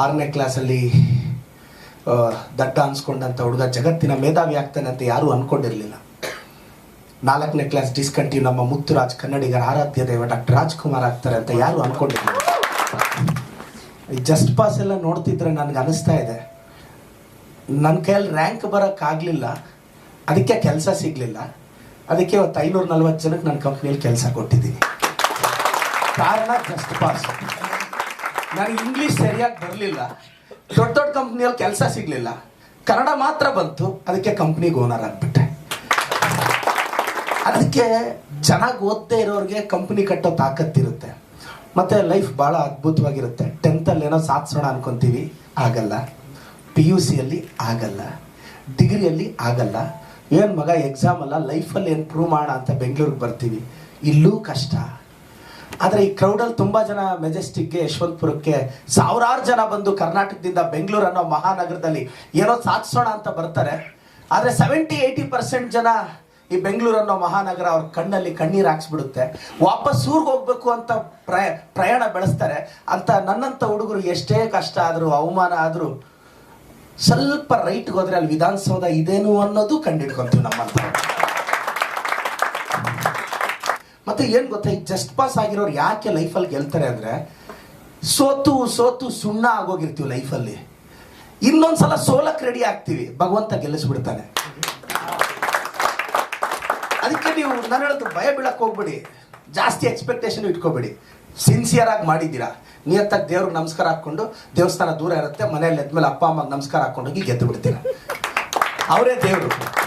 ಆರನೇ ಕ್ಲಾಸಲ್ಲಿ ದಟ್ಟ ಅನ್ಸ್ಕೊಂಡಂಥ ಹುಡುಗ ಜಗತ್ತಿನ ಮೇಧಾವಿ ಆಗ್ತಾನೆ ಅಂತ ಯಾರೂ ಅನ್ಕೊಂಡಿರಲಿಲ್ಲ. ನಾಲ್ಕನೇ ಕ್ಲಾಸ್ ಡಿಸ್ಕಂಟಿನ್ಯೂ ನಮ್ಮ ಮುತ್ತುರಾಜ್ ಕನ್ನಡಿಗರ ಆರಾಧ್ಯ ದೇವ ಡಾಕ್ಟರ್ ರಾಜ್ಕುಮಾರ್ ಆಗ್ತಾರೆ ಅಂತ ಯಾರು ಅನ್ಕೊಂಡಿರಲಿಲ್ಲ. ಈ ಜಸ್ಟ್ ಪಾಸ್ ಎಲ್ಲ ನೋಡ್ತಿದ್ರೆ ನನಗೆ ಅನಿಸ್ತಾ ಇದೆ. ನನ್ನ ಕೈಯಲ್ಲಿ ರ್ಯಾಂಕ್ ಬರೋಕ್ಕಾಗಲಿಲ್ಲ ಅದಕ್ಕೆ ಕೆಲಸ ಸಿಗಲಿಲ್ಲ. ಅದಕ್ಕೆ ಇವತ್ತು ಐನೂರ ನಲ್ವತ್ತು ಜನಕ್ಕೆ ನನ್ನ ಕಂಪ್ನಿಯಲ್ಲಿ ಕೆಲಸ ಕೊಟ್ಟಿದ್ದೀನಿ. ಕಾರಣ ಜಸ್ಟ್ ಪಾಸ್ ನನಗೆ ಇಂಗ್ಲೀಷ್ ಸರಿಯಾಗಿ ಬರಲಿಲ್ಲ. ದೊಡ್ಡ ದೊಡ್ಡ ಕಂಪ್ನಿಯಲ್ಲಿ ಕೆಲಸ ಸಿಗಲಿಲ್ಲ. ಕನ್ನಡ ಮಾತ್ರ ಬಂತು. ಅದಕ್ಕೆ ಕಂಪ್ನಿಗೆ ಓನರ್ ಆಗಿಬಿಟ್ಟೆ. ಅದಕ್ಕೆ ಚೆನ್ನಾಗಿ ಓದ್ದೇ ಇರೋರಿಗೆ ಕಂಪ್ನಿ ಕಟ್ಟೋ ತಾಕತ್ತಿರುತ್ತೆ ಮತ್ತು ಲೈಫ್ ಭಾಳ ಅದ್ಭುತವಾಗಿರುತ್ತೆ. ಟೆಂತಲ್ಲಿ ಏನೋ ಸಾಧಿಸೋಣ ಅನ್ಕೊಂತೀವಿ. ಆಗಲ್ಲ. ಪಿ ಯು ಸಿಯಲ್ಲಿ ಆಗಲ್ಲ. ಡಿಗ್ರಿಯಲ್ಲಿ ಆಗಲ್ಲ. ಏನು ಮಗ ಎಕ್ಸಾಮ್ ಅಲ್ಲ ಲೈಫಲ್ಲಿ ಏನು ಪ್ರೂವ್ ಮಾಡೋಣ ಅಂತ ಬೆಂಗಳೂರಿಗೆ ಬರ್ತೀವಿ. ಇಲ್ಲೂ ಕಷ್ಟ. ಆದರೆ ಈ ಕ್ರೌಡಲ್ಲಿ ತುಂಬ ಜನ ಮೆಜೆಸ್ಟಿಕ್ಗೆ ಯಶವಂತಪುರಕ್ಕೆ ಸಾವಿರಾರು ಜನ ಬಂದು ಕರ್ನಾಟಕದಿಂದ ಬೆಂಗಳೂರು ಅನ್ನೋ ಮಹಾನಗರದಲ್ಲಿ ಏನೋ ಸಾಧಿಸೋಣ ಅಂತ ಬರ್ತಾರೆ. ಆದರೆ ಸೆವೆಂಟಿ ಏಯ್ಟಿ ಪರ್ಸೆಂಟ್ ಜನ ಈ ಬೆಂಗಳೂರು ಅನ್ನೋ ಮಹಾನಗರ ಅವ್ರ ಕಣ್ಣಲ್ಲಿ ಕಣ್ಣೀರು ಹಾಕ್ಸ್ಬಿಡುತ್ತೆ. ವಾಪಸ್ ಊರಿಗೆ ಹೋಗ್ಬೇಕು ಅಂತ ಪ್ರಯ, ಪ್ರಯಾಣ ಬೆಳೆಸ್ತಾರೆ. ಅಂತ ನನ್ನಂಥ ಹುಡುಗರು ಎಷ್ಟೇ ಕಷ್ಟ ಆದರೂ, ಅವಮಾನ ಆದರೂ, ಸ್ವಲ್ಪ ರೈಟ್ಗೆ ಹೋದ್ರೆ ಅಲ್ಲಿ ವಿಧಾನಸೌಧ ಇದೇನು ಅನ್ನೋದು ಕಂಡಿಡ್ಕೊಂತೀವಿ ನಮ್ಮಂತ. ಮತ್ತೆ ಏನು ಗೊತ್ತಾ, ಈ ಜಸ್ಟ್ ಪಾಸ್ ಆಗಿರೋರು ಯಾಕೆ ಲೈಫಲ್ಲಿ ಗೆಲ್ತಾರೆ ಅಂದ್ರೆ, ಸೋತು ಸೋತು ಸುಣ್ಣ ಆಗೋಗಿರ್ತೀವಿ ಲೈಫಲ್ಲಿ ಇನ್ನೊಂದ್ಸಲ ಸೋಲಕ್ಕೆ ರೆಡಿ ಆಗ್ತೀವಿ. ಭಗವಂತ ಗೆಲ್ಲಿಸ್ಬಿಡ್ತಾನೆ. ಅದಕ್ಕೆ ನೀವು ನಾನು ಹೇಳೋದು ಭಯ ಬೀಳಕ್ಕೆ ಹೋಗ್ಬೇಡಿ. ಜಾಸ್ತಿ ಎಕ್ಸ್ಪೆಕ್ಟೇಷನ್ ಇಟ್ಕೋಬೇಡಿ. ಸಿನ್ಸಿಯರ್ ಆಗಿ ಮಾಡಿದ್ದೀರಾ. ನಿಯತ್ತಾಗಿ ದೇವ್ರಿಗೆ ನಮಸ್ಕಾರ ಹಾಕ್ಕೊಂಡು, ದೇವಸ್ಥಾನ ದೂರ ಇರುತ್ತೆ, ಮನೆಯಲ್ಲಿ ಎದ್ಮೇಲೆ ಅಪ್ಪ ಅಮ್ಮಗೆ ನಮಸ್ಕಾರ ಹಾಕೊಂಡೋಗಿ ಗೆದ್ದು ಬಿಡ್ತೀರಾ ಅವರೇ ದೇವರು.